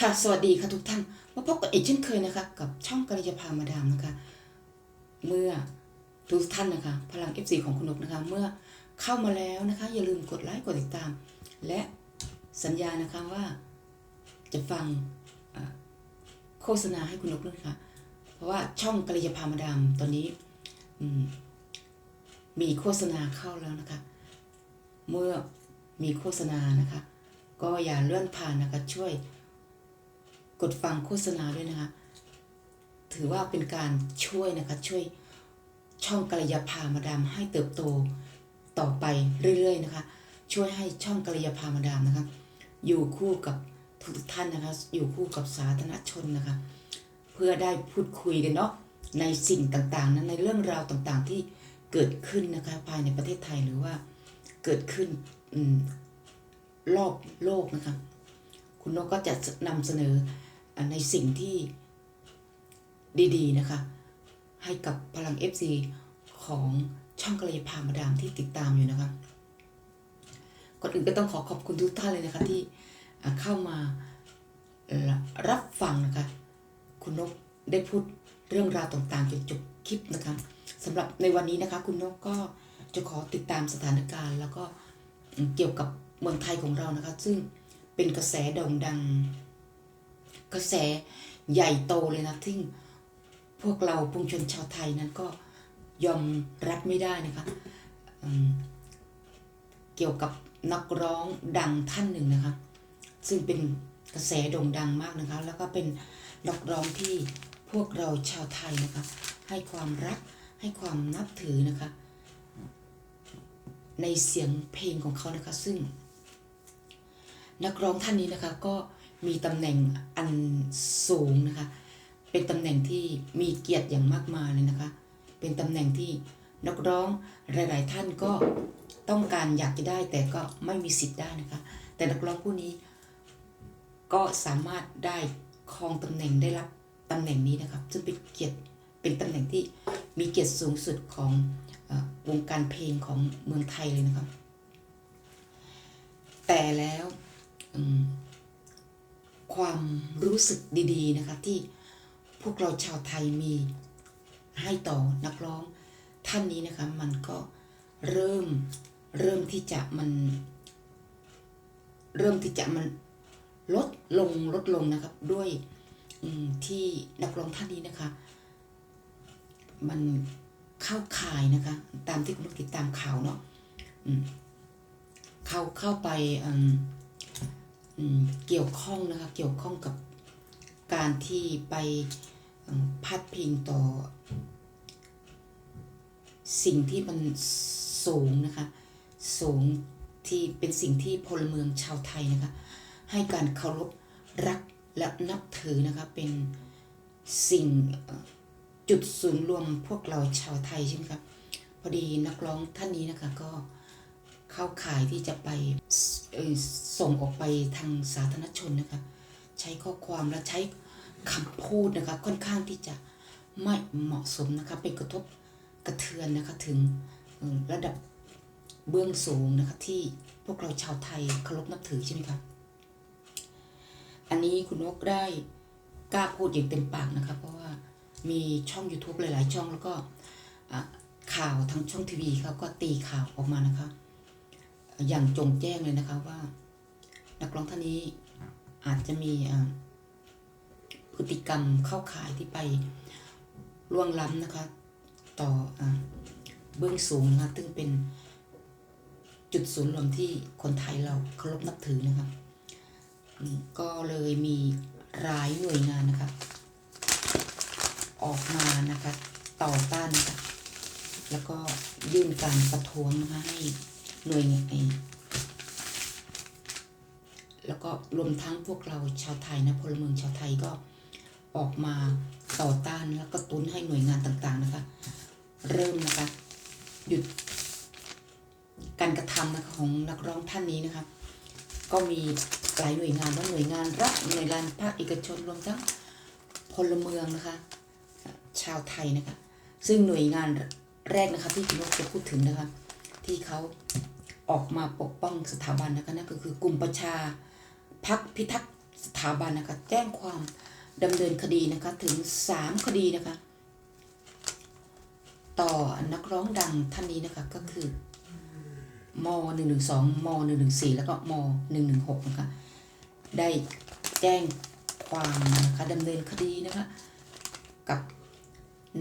ค่ะ สวัสดีค่ะทุกท่าน มาพบกับเอกเช่นเคยนะคะ กับช่องกัลยาพามาดามนะคะ เมื่อทุกท่านนะคะ พลัง FC ของคุณนกนะคะ เมื่อเข้ามาแล้วนะคะ อย่าลืมกดไลค์กดติดตาม และสัญญานะคะว่าจะฟังโฆษณาให้คุณนกด้วยค่ะ เพราะว่าช่องกัลยาพามาดามตอนนี้มีโฆษณาเข้าแล้วนะคะ เมื่อมีโฆษณานะคะ ก็อย่าเลื่อนผ่านนะคะช่วย กดฟังโฆษณาด้วยนะคะ ถือว่าเป็นการช่วยนะคะ ช่วยช่องกัลยาพามาดามให้เติบโตต่อไปเรื่อยๆนะคะ ช่วยให้ช่องกัลยาพามาดามนะคะ อยู่คู่กับทุกท่านนะคะ อยู่คู่กับสาธารณชนนะคะ เพื่อได้พูดคุยกันเนาะในสิ่งต่างๆนั้นในเรื่องราวต่างๆที่เกิดขึ้นนะคะภายในประเทศไทยหรือว่าเกิดขึ้นอรอบโลกนะคะ คุณนกก็จะนำเสนอ ในสิ่งที่ดีๆนะคะ ให้กับพลัง FC ของช่องกระยาพามาดามที่ติดตามอยู่นะคะ ก่อนอื่นก็ต้องขอขอบคุณทุกท่านเลยนะคะที่เข้ามารับฟังนะคะ คุณนกได้พูดเรื่องราวต่างๆจนจบคลิปนะคะสำหรับในวันนี้นะคะ คุณนกก็จะขอติดตามสถานการณ์ แล้วก็เกี่ยวกับเมืองไทยของเรานะคะ ซึ่งเป็นกระแสโด่งดัง กระแสใหญ่โตเลยนะที่พวกเราปวงชนชาวไทยนั้นก็ยอมรับไม่ได้นะคะเกี่ยวกับนักร้องดังท่านหนึ่งนะคะ ซึ่งเป็นกระแสโด่งดังมากนะคะ แล้วก็เป็นนักร้องที่พวกเราชาวไทยนะคะ ให้ความรักให้ความนับถือนะคะ ในเสียงเพลงของเขานะคะ ซึ่ง นักร้องท่านนี้นะคะก็ มีตำแหน่งอันสูงนะคะ เป็นตำแหน่งที่มีเกียรติอย่างมากมายเลยนะคะ เป็นตำแหน่งที่นักร้องหลาย ๆ ท่านก็ต้องการอยากจะได้แต่ก็ไม่มีสิทธิ์ได้นะคะ แต่นักร้องผู้นี้ก็สามารถได้ครองตำแหน่งได้รับตำแหน่งนี้นะครับซึ่งเป็นเกียรติเป็นตำแหน่งที่มีเกียรติสูงสุดของวงการเพลงของเมืองไทยเลยนะครับ แต่แล้ว ความรู้สึกดีๆนะคะที่พวกเราชาวไทยมีให้ต่อนักร้องท่านนี้นะคะมันก็เริ่มเริ่มที่จะมัน เริ่มที่จะมันลดลงลดลงนะครับด้วยที่นักร้องท่านนี้นะคะ มันเข้าข่ายนะคะ ตามที่คุณติดตามข่าวเนาะเข้าเข้าไปอืมอืม เกี่ยวข้องนะคะ เกี่ยวข้องกับการที่ไปพาดพิงต่อ สิ่งที่มันสูงนะคะ สูงที่เป็นสิ่งที่พลเมืองชาวไทยนะคะ ให้การเคารพรักและนับถือนะคะ เป็นสิ่งจุดศูนย์รวมพวกเราชาวไทยใช่ไหมครับพอดีนักร้องท่านนี้นะคะก็เข้าข่ายที่จะไป ส่งออกไปทางสาธารณชนนะคะใช้ข้อความและใช้คำพูดนะคะค่อนข้างที่จะไม่เหมาะสมนะคะเป็นกระทบกระเทือนนะคะถึงระดับเบื้องสูงนะคะที่พวกเราชาวไทยเคารพนับถือใช่ไหมคะอันนี้คุณนกได้กล้าพูดอย่างเต็มปากนะคะเพราะว่ามีช่อง YouTube หลาย ๆ ช่องแล้วก็ข่าวทางช่องทีวีเขาก็ตีข่าวออกมานะคะ อย่างจงแจ้งเลยนะคะว่า นักร้องท่านนี้อาจจะมีพฤติกรรมเข้าข่ายที่ไปล่วงล้ำนะคะ ต่ออเบื้องสูงนะคะซึ่งเป็นจุดศูนย์รวมที่คนไทยเราเคารพนับถือนะคะก็เลยมีหลายหน่วยงานนะคะ ออกมานะคะ ต่อต้านนะคะแล้วก็ยื่นการประท้วงนะคะให้ หน่วยงานไอ้แล้วก็รวมทั้งพวกเราชาวไทยนะพลเมืองชาวไทยก็ออกมาต่อต้านแล้วก็ตุ้นให้หน่วยงานต่างๆนะคะ เริ่มนะคะหยุดการกระทำนะคะของนักร้องท่านนี้นะคะ ก็มีหลายหน่วยงานทั้งหน่วยงานรัฐหน่วยงานภาคเอกชนรวมทั้งพลเมืองนะคะ ชาวไทยนะคะ ซึ่งหน่วยงานแรกนะคะที่คุณนกจะพูดถึงนะคะ ที่เขา ออกมาปกป้องสถาบันนะคะนั่นก็คือกลุ่มประชาพักพิทักษ์สถาบันนะคะแจ้งความดำเนินคดีนะคะถึงสามคดีนะคะ ต่อนักร้องดังท่านนี้นะคะก็คือมหนึ่งหนึ่งสองมหนึ่งหนึ่งสี่แล้วก็มหนึ่งหนึ่งหกนะคะได้แจ้งความนะคะดำเนินคดีนะคะกับ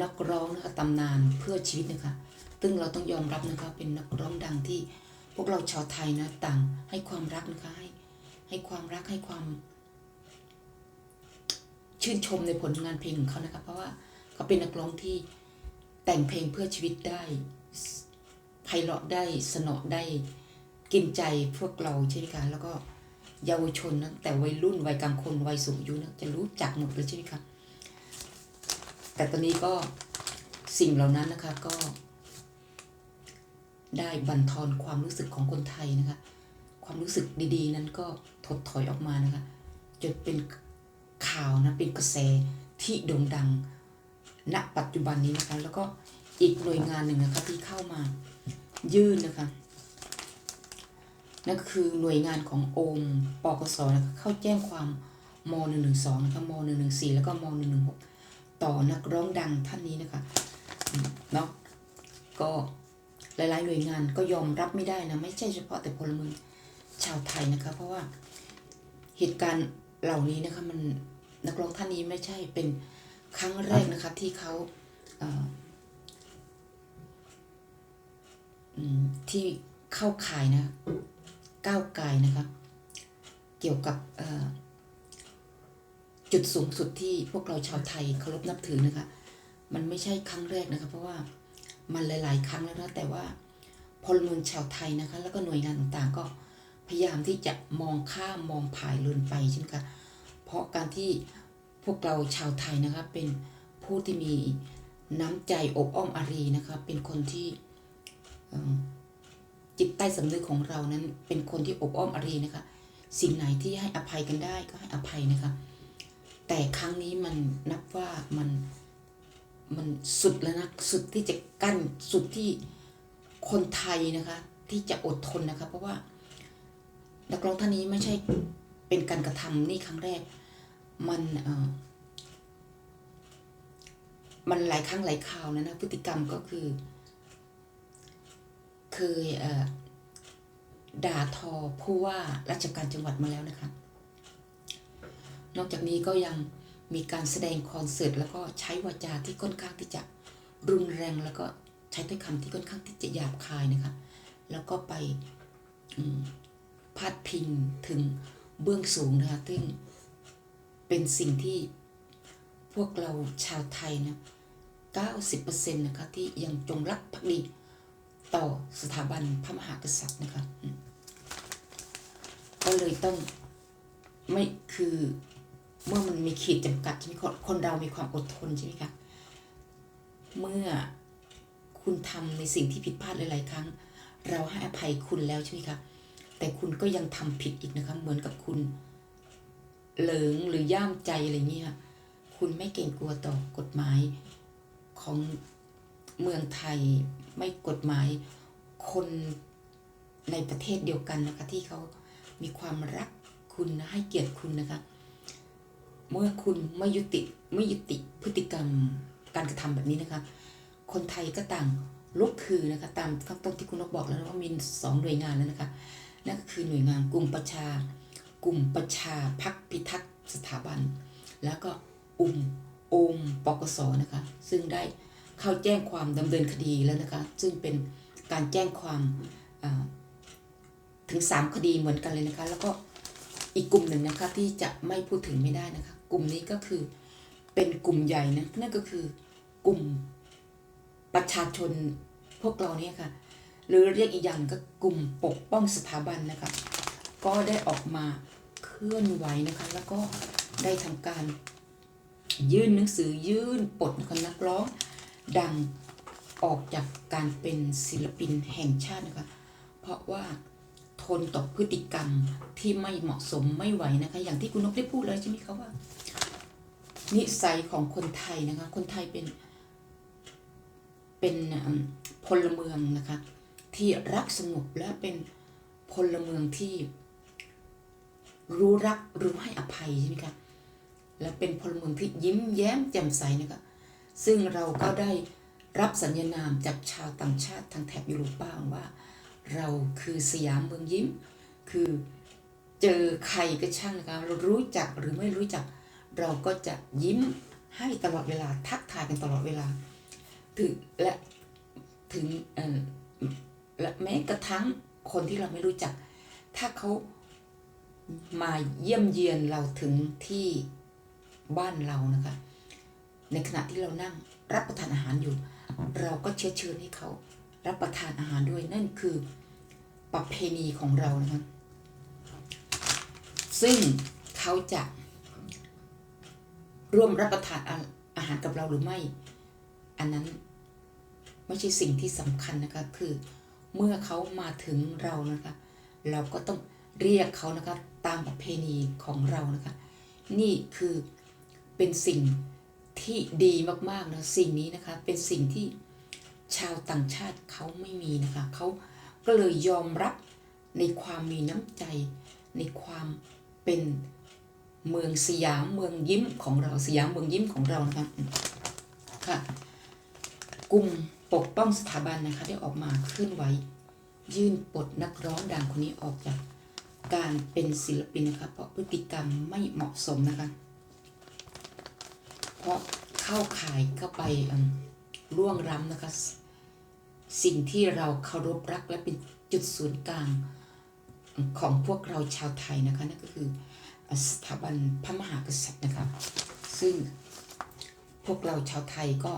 นักร้องนะคะตำนานเพื่อชีวิตนะคะซึ่งเราต้องยอมรับนะคะเป็นนักร้องดังที่ พวกเราชาวไทยนะต่าง ให้ความรักนะคะให้ให้ความรักให้ความ ชื่นชมในผลงานเพลงของเขานะคะเพราะว่าเขาเป็นนักร้องที่แต่งเพลงเพื่อชีวิตได้ไพเราะได้สนอได้กินใจพวกเราใช่ไหมคะแล้วก็เยาวชนนะแต่วัยรุ่นวัยกลางคนวัยสูงอายุนะจะรู้จักหมดเลยใช่ไหมคะแต่ตอนนี้ก็สิ่งเหล่านั้นนะคะก็ ได้บั่นทอนความรู้สึกของคนไทยนะคะ ความรู้สึกดีๆ นั้นก็ถดถอยออกมานะคะจนเป็นข่าวนะเป็นกระแสที่โด่งดัง ณปัจจุบันนี้นะคะ แล้วก็อีกหน่วยงานหนึ่งนะคะที่เข้ามายื่นนะคะนั่นคือหน่วยงานของโอมปกสนะคะเข้าแจ้งความม .112 นะคะม .114 แล้วก็ม .116 ต่อนักร้องดังท่านนี้นะคะเนาะก็ หลาย ๆ หน่วยงานก็ยอมรับไม่ได้นะไม่ใช่เฉพาะแต่พลเมืองชาวไทยนะคะ เพราะว่าเหตุการณ์เหล่านี้นะคะมันนักร้องท่านนี้ไม่ใช่เป็นครั้งแรกนะคะที่เขาเที่เข้าข่ายนะก้าวไกลนะคะเกี่ยวกับจุดสูงสุดที่พวกเราชาวไทยเคารพนับถือนะคะ มันไม่ใช่ครั้งแรกนะคะ เพราะว่า มันหลาย ๆ ครั้งแล้วนะแต่ว่าพลเมืองชาวไทยนะคะ แล้วก็หน่วยงานต่างๆ ก็พยายามที่จะมองข้ามมองผ่ายเลือนไปใช่ไหมคะเพราะการที่พวกเราชาวไทยนะคะเป็นผู้ที่มีน้ำใจอบอ้อมอารีนะคะเป็นคนที่จิตใต้สำนึกของเรานั้นเป็นคนที่อบอ้อมอารีนะคะ สิ่งไหนที่ให้อภัยกันได้ก็ให้อภัยนะคะ แต่ครั้งนี้มันนับว่ามัน มันสุดแล้วนะ สุดที่จะกั้นสุดที่คนไทยนะคะ ที่จะอดทนนะคะ เพราะว่านักร้องท่านนี้ไม่ใช่เป็นการกระทำนี่ครั้งแรก มันเออมันหลายครั้งหลายคราวนะนะพฤติกรรมก็คือ เคยเออด่าทอผู้ว่าราชการจังหวัดมาแล้วนะคะ นอกจากนี้ก็ยัง มีการแสดงคอนเสิร์ตแล้วก็ใช้วาจาที่ค่อนข้างที่จะรุนแรงแล้วก็ใช้ถ้อยคำที่ค่อนข้างที่จะหยาบคายนะคะ แล้วก็ไปพาดพิงถึงเบื้องสูงนะคะซึ่งเป็นสิ่งที่พวกเราชาวไทยนะ90%นะคะที่ยังจงรักภักดีต่อสถาบันพระมหากษัตริย์นะคะ ก็เลยต้องไม่คือ เมื่อมันมีขีดจำกัดใช่ไหมคนคนเรามีความอดทนใช่ไหมคะเมื่อคุณทำในสิ่งที่ผิดพลาดหลาย ๆ ครั้ง เราให้อภัยคุณแล้วใช่ไหมคะแต่คุณก็ยังทำผิดอีกนะคะเหมือนกับคุณเหลิงหรือย่ามใจอะไรเงี้ยคุณไม่เกรงกลัวต่อกฎหมายของเมืองไทยไม่กฎหมายคนในประเทศเดียวกันนะคะที่เขามีความรักคุณให้เกียรติคุณนะคะ เมื่อคุณไม่ยุติไม่ยุติพฤติกรรมการกระทำแบบนี้นะคะ คนไทยก็ต่างลุกคือนะคะตามข้างต้นที่คุณนกบอกแล้วนะว่ามีสองหน่วยงานแล้วนะคะนั่นก็คือหน่วยงานกลุ่มประชา กลุ่มประชาพักพิทักษ์สถาบัน แล้วก็อุ่มโอมปกสนะคะ ซึ่งได้เข้าแจ้งความดำเนินคดีแล้วนะคะ ซึ่งเป็นการแจ้งความถึงสามคดีเหมือนกันเลยนะคะ แล้วก็อีกกลุ่มหนึ่งนะคะที่จะไม่พูดถึงไม่ได้นะคะ ลุ่มนี้ก็คือเป็นกลุ่มใหญ่นะนั่นก็คือกลุ่มประชาชนพวกเราเนี่ยค่ะ หรือเรียกอีกอย่างก็กลุ่มปกป้องสถาบันนะคะ ก็ได้ออกมาเคลื่อนไหวนะคะ แล้วก็ได้ทำการยื่นหนังสือยื่นปลดนะคะนักร้อง ดังออกจากการเป็นศิลปินแห่งชาตินะคะ เพราะว่าทนต่อพฤติกรรมที่ไม่เหมาะสมไม่ไหวนะคะ อย่างที่คุณนกได้พูดเลยใช่ไหมคะว่า นิสัยของคนไทยนะคะ คนไทยเป็น เป็นพลเมืองนะคะ ที่รักสงบและเป็นพลเมืองที่ รู้รักรู้ให้อภัยใช่ไหมคะและเป็นพลเมืองที่ยิ้มแย้มแจ่มใสนะคะซึ่งเราก็ได้รับสัญญานามจากชาวต่างชาติทางแถบยุโรปบ้างว่า เราคือสยามเมืองยิ้ม คือเจอใครก็ช่างนะคะเรารู้จักหรือไม่รู้จัก เราก็จะยิ้มให้ตลอดเวลาทักทายกันตลอดเวลา ถึงและถึงเออและแม้กระทั่งคนที่เราไม่รู้จัก ถ้าเขามาเยี่ยมเยียนเราถึงที่บ้านเรานะคะ ในขณะที่เรานั่งรับประทานอาหารอยู่ เราก็เชื้อเชิญให้เขา รับประทานอาหารด้วยนั่นคือประเพณีของเรานะคะซึ่งเขาจะ ร่วมรับประทานอาอาหารกับเราหรือไม่ อันนั้นไม่ใช่สิ่งที่สำคัญนะคะ คือเมื่อเขามาถึงเรานะคะ เราก็ต้องเรียกเขานะคะตามประเพณีของเรานะคะ นี่คือเป็นสิ่งที่ดีมากๆนะสิ่งนี้นะคะ เป็นสิ่งที่ชาวต่างชาติเขาไม่มีนะคะเขาก็เลยยอมรับในความมีน้ำใจ ในความเป็น เมืองสยามเมืองยิ้มของเราสยามเมืองยิ้มของเรานะคะค่ะกลุ่มปกป้องสถาบันนะคะได้ออกมาเคลื่อนไหวยื่นปลดนักร้องดังคนนี้ออกจากการเป็นศิลปินนะคะเพราะพฤติกรรมไม่เหมาะสมนะคะ เพราะเข้าข่ายเข้าไปอืมล่วงล้ำนะคะ สิ่งที่เราเคารพรักและเป็นจุดศูนย์กลางของพวกเราชาวไทยนะคะนั่นก็คือ สถาบันพระมหากษัตริย์นะคะซึ่งพวกเราชาวไทยก็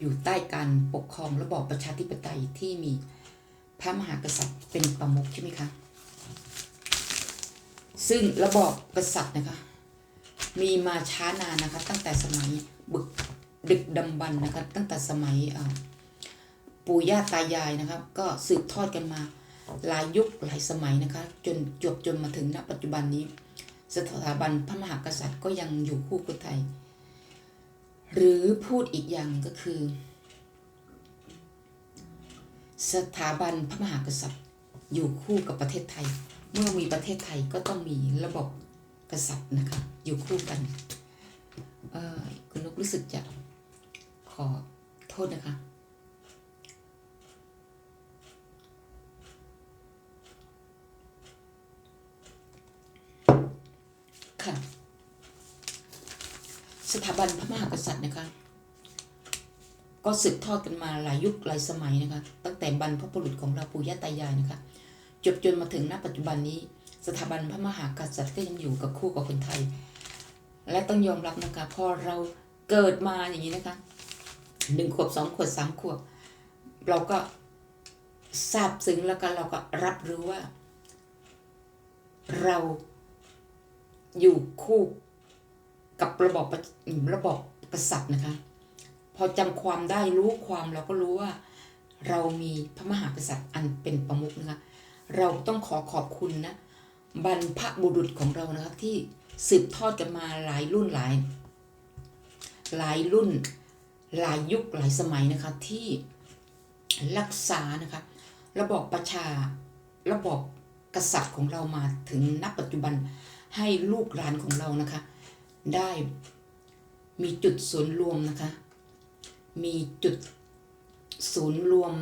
อยู่ใต้การปกครองระบอบประชาธิปไตยที่มีพระมหากษัตริย์เป็นประมุขใช่ไหมคะซึ่งระบอบกษัตริย์นะคะ มีมาช้านานนะคะ ตั้งแต่สมัยบึกดึกดำบรรนะคะ ตั้งแต่สมัยปู่ย่าตายายนะครับ ก็สืบทอดกันมาหลายยุคหลายสมัยนะคะ จนจบจนมาถึงณปัจจุบันนี้ สถาบันพระมหากษัตริย์ก็ยังอยู่คู่คนไทย หรือพูดอีกอย่างก็คือ สถาบันพระมหากษัตริย์ อยู่คู่กับประเทศไทย เมื่อมีประเทศไทยก็ต้องมีระบบกษัตริย์นะคะอยู่คู่กันคุณนกรู้สึกจะขอโทษนะคะ ค่ะ สถาบันพระมหากษัตริย์นะคะ ก็สืบทอดกันมาหลายยุคหลายสมัยนะคะ ตั้งแต่บรรพบุรุษของเราปู่ย่าตายายนะคะจบจนมาถึงณปัจจุบันนี้ สถาบันพระมหากษัตริย์ก็ยังอยู่กับคู่กับคนไทย และต้องยอมรับนะคะพอเราเกิดมาอย่างนี้นะคะหนึ่งขวบสองขวบสามขวบ เราก็ทราบซึ้งแล้วก็เราก็รับรู้ว่า เรา อยู่คู่กับระบบประระบบกษัตริย์นะคะ พอจำความได้รู้ความเราก็รู้ว่า เรามีพระมหากษัตริย์อันเป็นประมุขนะคะ เราต้องขอขอบคุณนะบรรพบุรุษของเรานะคะที่สืบทอดกันมาหลายรุ่นหลาย หลายรุ่น หลายยุคหลายสมัยนะคะที่รักษานะคะ ระบอบประชาระบอบกษัตริย์ของเรามาถึงณปัจจุบัน ให้ลูกหลานของเรานะคะ ได้มีจุดศูนย์รวมนะคะ มีจุดศูนย์รวม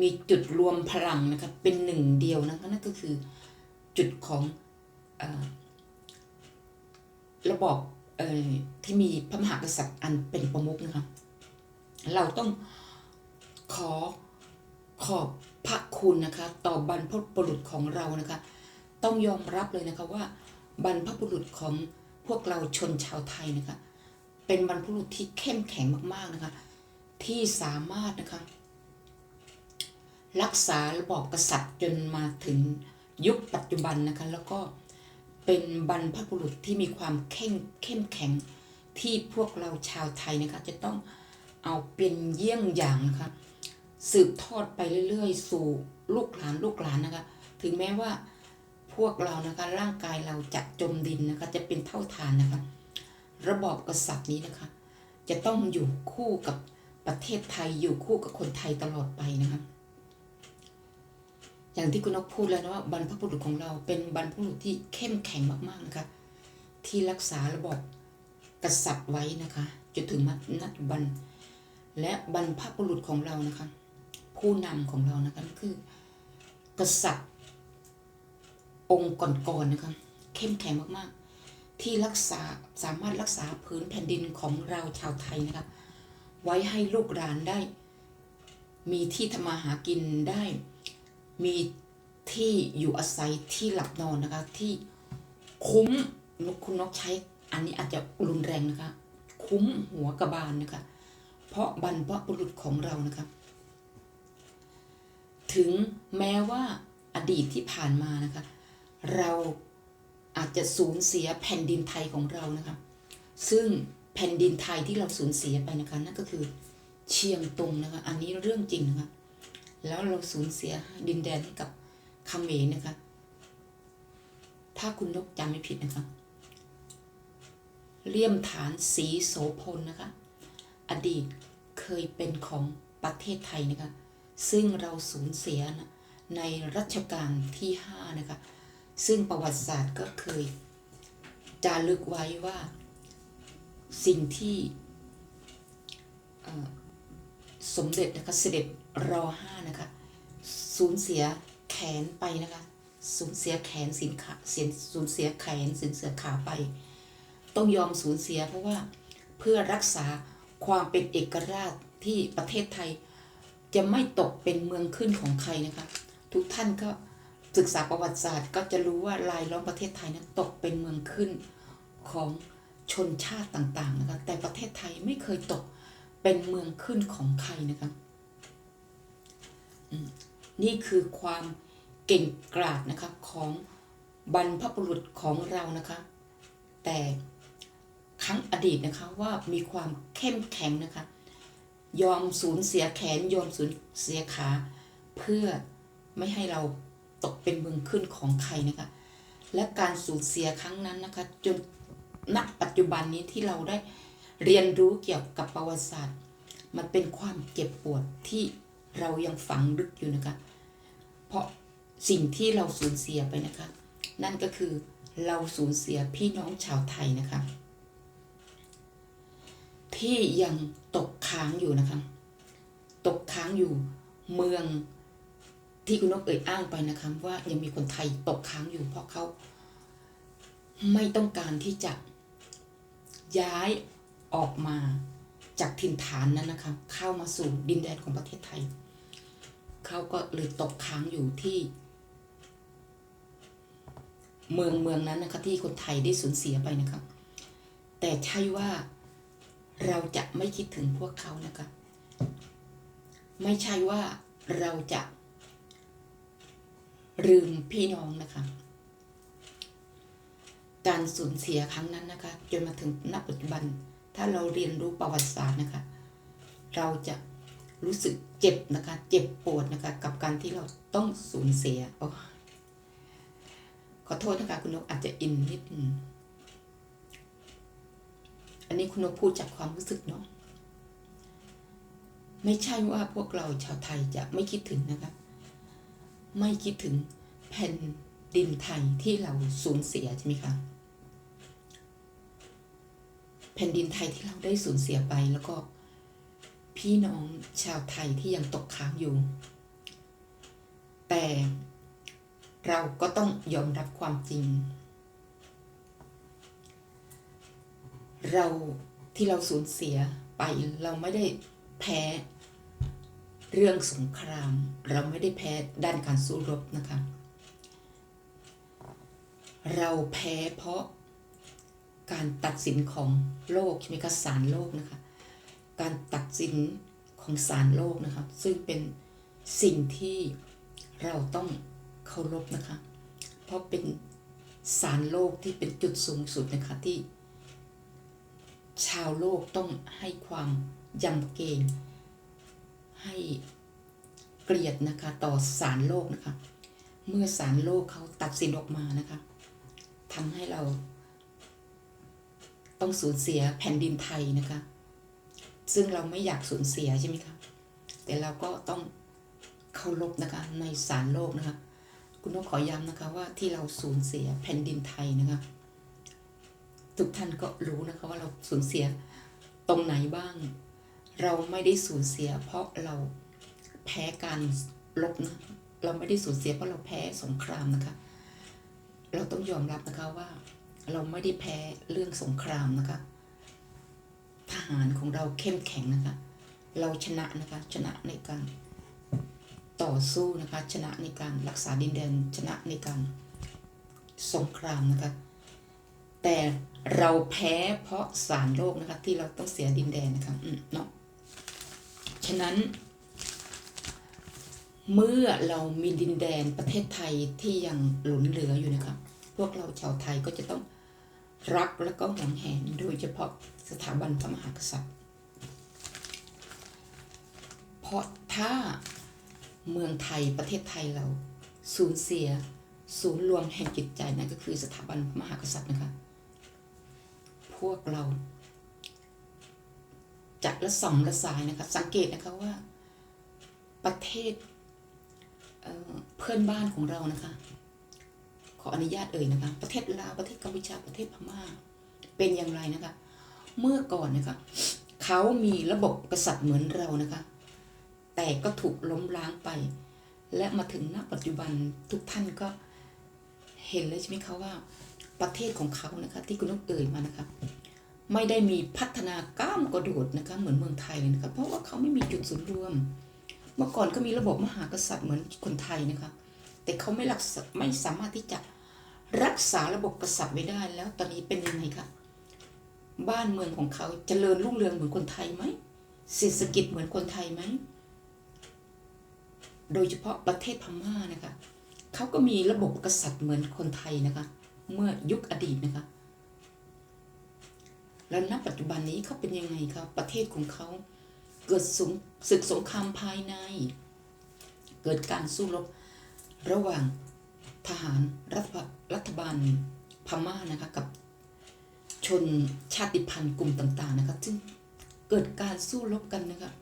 มีจุดรวมพลังนะคะ เป็นหนึ่งเดียวนะคะนั่นก็คือจุดของอระบอบอที่มีพระมหากษัตริย์อันเป็นประมุขนะคะ เราต้องขอขอบพระคุณนะคะ ต่อบรรพบุรุษของเรานะคะ ต้องยอมรับเลยนะคะว่า บรรพบุรุษของพวกเราชนชาวไทยนะคะ เป็นบรรพบุรุษที่เข้มแข็งมากๆนะคะ ที่สามารถนะคะ รักษาระบอบกษัตริย์จนมาถึงยุคปัจจุบันนะคะ แล้วก็เป็นบรรพบุรุษที่มีความเข้มเข้มแข็งที่พวกเราชาวไทยนะคะ จะต้องเอาเป็นเยี่ยงอย่างนะคะ สืบทอดไปเรื่อย ๆ สู่ลูกหลานลูกหลานนะคะ ถึงแม้ว่า พวกเรานะคะร่างกายเราจะจมดินนะคะ จะเป็นเท่าฐานนะคะ ระบอบกษัตริย์นี้นะคะ จะต้องอยู่คู่กับประเทศไทยอยู่คู่กับคนไทยตลอดไปนะคะ อย่างที่คุณนกพูดแล้วนะว่าบรรพบุรุษของเราเป็นบรรพบุรุษที่เข้มแข็งมากๆนะคะ ที่รักษาระบบกษัตริย์ไว้นะคะจนถึงมนัดบันและบรรพบุรุษของเรานะคะ ผู้นำของเรานะคะก็คือกษัตริย์ องค์ก่อนๆนะคะเข้มแข็งมากๆ ที่รักษาสามารถรักษาพื้นแผ่นดินของเราชาวไทยนะคะไว้ให้ลูกหลานได้ มีที่ทำมาหากินได้ มีที่อยู่อาศัยที่หลับนอนนะคะ ที่คุ้มนกคุณนกใช้ อันนี้อาจจะรุนแรงนะคะ คุ้มหัวกระบาลนะคะ เพราะบรรพบุรุษของเรานะคะถึงแม้ว่าอดีตที่ผ่านมานะคะ เราอาจจะสูญเสียแผ่นดินไทยของเรานะคะซึ่งแผ่นดินไทยที่เราสูญเสียไปนะคะนั่นก็คือเชียงตุงนะคะ อันนี้เรื่องจริงนะคะ แล้วเราสูญเสียดินแดนให้กับเมรนะคะ ถ้าคุณนกจำไม่ผิดนะคะ เลี่ยมฐานสีโสพลนะคะ อดีตเคยเป็นของประเทศไทยนะคะ ซึ่งเราสูญเสียนะในรัชกาลที่ห้านะคะ ซึ่งประวัติศาสตร์ก็เคยจารึกไว้ว่าสิ่งที่สมเด็จนะคะเสด็จรอห้านะคะสูญเสียแขนไปนะคะสูญเสียแขนสินขาเสียสูญเสียแขนสูญเสียขาไป ต้องยอมสูญเสียเพราะว่าเพื่อรักษาความเป็นเอกราชที่ประเทศไทย จะไม่ตกเป็นเมืองขึ้นของใครนะคะ ทุกท่านก็ ศึกษาประวัติศาสตร์ก็จะรู้ว่าลายล้อมประเทศไทยนั้นตกเป็นเมืองขึ้นของชนชาติต่างๆนะคะแต่ประเทศไทยไม่เคยตกเป็นเมืองขึ้นของใครนะคะอืมนี่คือความเก่งกาจนะคะของบรรพบุรุษของเรานะคะ แต่ครั้งอดีตนะคะว่ามีความเข้มแข็งนะคะ ยอมสูญเสียแขนยอมสูญเสียขา เพื่อไม่ให้เรา ตกเป็นเมืองขึ้นของใครนะคะ และการสูญเสียครั้งนั้นนะคะจนณปัจจุบันนี้ที่เราได้เรียนรู้เกี่ยวกับประวัติศาสตร์ มันเป็นความเจ็บปวดที่เรายังฝังลึกอยู่นะคะ เพราะสิ่งที่เราสูญเสียไปนะคะ นั่นก็คือเราสูญเสียพี่น้องชาวไทยนะคะ ที่ยังตกค้างอยู่นะคะ ตกค้างอยู่เมือง ที่คุณนกเอ่ยอ้างไปนะคะว่ายังมีคนไทยตกค้างอยู่เพราะเขาไม่ต้องการที่จะย้ายออกมาจากถิ่นฐานนั้นนะคะเข้ามาสู่ดินแดนของประเทศไทย เขาก็เลยตกค้างอยู่ที่ เมืองเมืองนั้นนะคะที่คนไทยได้สูญเสียไปนะคะแต่ใช่ว่าเราจะไม่คิดถึงพวกเขานะคะไม่ใช่ว่าเราจะ ลืมพี่น้องนะคะ การสูญเสียครั้งนั้นนะคะ จนมาถึงณปัจจุบัน ถ้าเราเรียนรู้ประวัติศาสตร์นะคะ เราจะรู้สึกเจ็บนะคะ เจ็บปวดนะคะ กับการที่เราต้องสูญเสียอขอโทษนะคะคุณนกอาจจะอินนิดนึงอันนี้คุณนกพูดจากความรู้สึกเนาะไม่ใช่ว่าพวกเราชาวไทยจะไม่คิดถึงนะคะ ไม่คิดถึงแผ่นดินไทยที่เราสูญเสียใช่ไหมคะแผ่นดินไทยที่เราได้สูญเสียไปแล้วก็ พี่น้องชาวไทยที่ยังตกค้างอยู่ แต่เราก็ต้องยอมรับความจริง เราที่เราสูญเสียไปเราไม่ได้แพ้ เรื่องสงครามเราไม่ได้แพ้ด้านการสู้รบนะคะ เราแพ้เพราะการตัดสินของโลกใช่ไหมคะศาลโลกนะคะ การตัดสินของศาลโลกนะคะ ซึ่งเป็นสิ่งที่เราต้องเคารพนะคะ เพราะเป็นศาลโลกที่เป็นจุดสูงสุดนะคะที่ ชาวโลกต้องให้ความยำเกรง ให้เกลียดนะคะ ต่อศาลโลกนะคะ เมื่อศาลโลกเขาตัดสินออกมานะคะทำให้เราต้องสูญเสียแผ่นดินไทยนะคะ ซึ่งเราไม่อยากสูญเสียใช่ไหมคะแต่เราก็ต้องเคารพนะคะในศาลโลกนะคะ คุณนกขอย้ำนะคะว่าที่เราสูญเสียแผ่นดินไทยนะคะ ทุกท่านก็รู้นะคะว่าเราสูญเสียตรงไหนบ้าง เราไม่ได้สูญเสีย เพราะเราแพ้การลบนะเราไม่ได้สูญเสียเพราะเราแพ้สงครามนะคะ เราต้องยอมรับนะคะว่า เราไม่ได้แพ้เรื่องสงครามนะคะ ทหารของเราเข้มแข็งนะคะ เราชนะนะคะชนะในการต่อสู้นะคะ ชนะในการรักษาดินแดนชนะในการสงครามนะคะ แต่เราแพ้เพราะสารโลกนะคะ ที่เราต้องเสียดินแดนนะคะ อืมเนาะ ฉะนั้น เมื่อเรามีดินแดนประเทศไทยที่ยังหลุนเหลืออยู่นะคะพวกเราชาวไทยก็จะต้องรักและก็หวงแหนโดยเฉพาะสถาบันพระมหากษัตริย์ เพราะถ้าเมืองไทยประเทศไทยเราสูญเสียศูนย์รวมแห่งจิตใจนั่นก็คือสถาบันพระมหากษัตริย์นะคะ พวกเรา จะละสำละสายนะคะ สังเกตนะคะว่าประเทศเเพื่อนบ้านของเรานะคะ ขออนุญาตเอ่ยนะคะ ประเทศลาวประเทศกัมพูชาประเทศพม่า เป็นอย่างไรนะคะ เมื่อก่อนนะคะเขามีระบบกษัตริย์เหมือนเรานะคะ แต่ก็ถูกล้มล้างไป และมาถึงณปัจจุบันทุกท่านก็เห็นเลยใช่ไหมคะว่าประเทศของเขานะคะ ที่คุณนกเอ่ยมานะคะ ไม่ได้มีพัฒนาก้ามกระโดดนะคะเหมือนเมืองไทยเลยนะคะเพราะว่าเขาไม่มีจุดศูนย์รวม เมื่อก่อนก็มีระบบมหากษัตริย์เหมือนคนไทยนะคะ แต่เขาไม่รักไม่สามารถที่จะรักษาระบบกษัตริย์ไว้ได้แล้วตอนนี้เป็นยังไงคะบ้านเมืองของเขาเจริญรุ่งเรืองเหมือนคนไทยไหมเศรษฐกิจเหมือนคนไทยไหมโดยเฉพาะประเทศพม่านะคะเขาก็มีระบบกษัตริย์เหมือนคนไทยนะคะ เมื่อยุคอดีตนะคะ แล้วณปัจจุบันนี้เขาเป็นยังไงครับ ประเทศของเขาเกิดสงศึกสงครามภายใน เกิดการสู้รบระหว่างทหารรัฐรัฐบาลพม่านะคะกับชนชาติพันธุ์กลุ่มต่างๆนะคะซึ่งเกิดการสู้รบกันนะคะ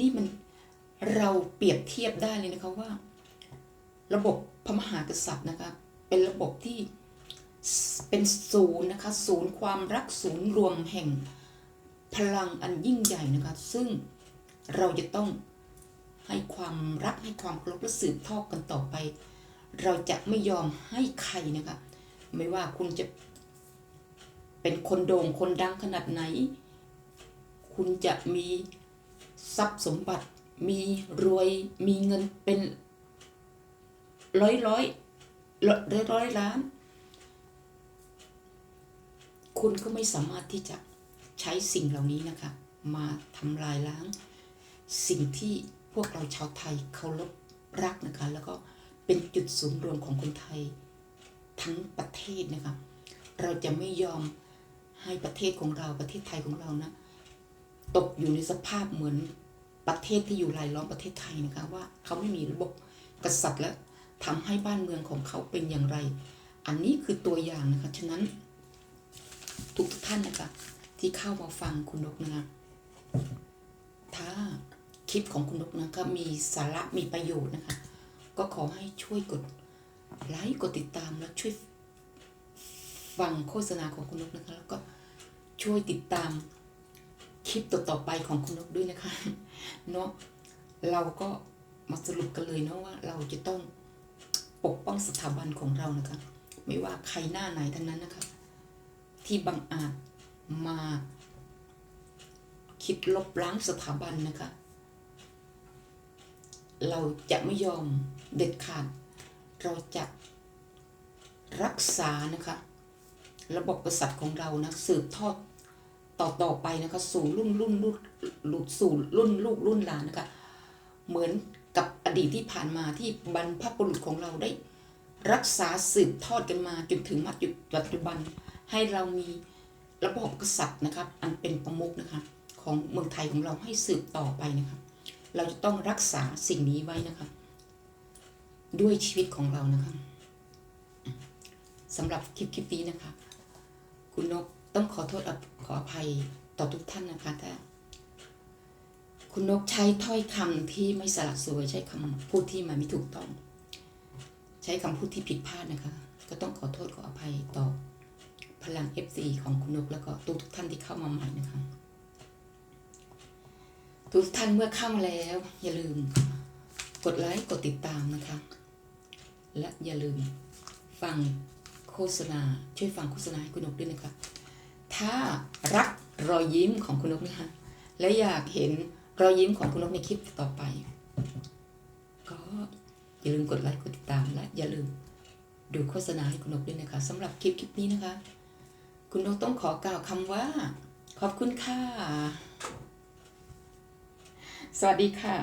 นี่มันเราเปรียบเทียบได้เลยนะคะว่า ระบบพระมหากษัตริย์นะคะเป็นระบบที่ เป็นศูนย์นะคะศูนย์ความรักศูนย์รวมแห่งพลังอันยิ่งใหญ่นะคะ ซึ่งเราจะต้องให้ความรักให้ความเคารพและสืบทอดกันต่อไป เราจะไม่ยอมให้ใครนะคะ ไม่ว่าคุณจะเป็นคนโด่งคนดังขนาดไหน คุณจะมีทรัพย์สมบัติ มีรวย มีเงินเป็นร้อยร้อยร้อยร้อยล้าน คุณก็ไม่สามารถที่จะใช้สิ่งเหล่านี้นะคะ มาทำลายล้าง สิ่งที่พวกเราชาวไทยเคารพรักนะคะ แล้วก็เป็นจุดศูนย์รวมของคนไทยทั้งประเทศนะคะ เราจะไม่ยอมให้ประเทศของเราประเทศไทยของเรานะ ตกอยู่ในสภาพเหมือนประเทศที่อยู่รายล้อมประเทศไทยนะคะว่าเขาไม่มีระบบกษัตริย์และทำให้บ้านเมืองของเขาเป็นอย่างไร อันนี้คือตัวอย่างนะคะ ฉะนั้น ทุกทุกท่านนะคะที่เข้ามาฟังคุณนกนะคะถ้าคลิปของคุณนกนะก็มีสาระมีประโยชน์นะคะ ก็ขอให้ช่วยกดไลค์กดติดตามแล้วช่วยฟังโฆษณาของคุณนกนะคะ แล้วก็ช่วยติดตามคลิปต่อๆไปของคุณนกด้วยนะคะเนาะเราก็มาสรุปกันเลยเนาะว่าเราจะต้องปกป้องสถาบันของเรานะคะ ไม่ว่าใครหน้าไหนทั้งนั้นนะคะ ที่บังอาจมาคิดลบล้างสถาบันนะคะ เราจะไม่ยอมเด็ดขาด เราจะรักษานะคะ ระบบกษัตริย์ของเรานะสืบทอดต่อต่อไปนะคะ สู่รุ่นรุ่นรุ่นรุ่นสู่รุ่นลูกรุ่นหลานนะคะ เหมือนกับอดีตที่ผ่านมาที่บรรพบุรุษของเราได้ รักษาสืบทอดกันมาจนถึงมาจุดปัจจุบัน ให้เรามีระบบกษัตริย์นะครับ อันเป็นประมุขนะคะของเมืองไทยของเราให้สืบต่อไปนะคะเราจะต้องรักษาสิ่งนี้ไว้นะคะด้วยชีวิตของเรานะคะสำหรับคลิปคลิปนี้นะคะ คุณนกต้องขอโทษขออภัยต่อทุกท่านนะคะถ้าคุณนกใช้ถ้อยคำที่ไม่สละสวยใช้คำพูดที่มันไม่ถูกต้อง ใช้คำพูดที่ผิดพลาดนะคะ ก็ต้องขอโทษขออภัยต่อ พลัง FC ของคุณนกแล้วก็ทุกทุกท่านที่เข้ามาใหม่นะคะ ทุกท่านเมื่อเข้ามาแล้ว อย่าลืม กดไลค์กดติดตามนะคะ และอย่าลืมฟังโฆษณา ช่วยฟังโฆษณาให้คุณนกด้วยนะคะถ้ารักรอยยิ้มของคุณนกนะคะและอยากเห็นรอยยิ้มของคุณนกในคลิปต่อไป ก็อย่าลืมกดไลค์กดติดตามและอย่าลืมดูโฆษณาให้คุณนกด้วยนะคะสำหรับคลิปคลิปนี้นะคะ คุณนกต้องขอกล่าวคำว่า ขอบคุณค่ะ สวัสดีค่ะ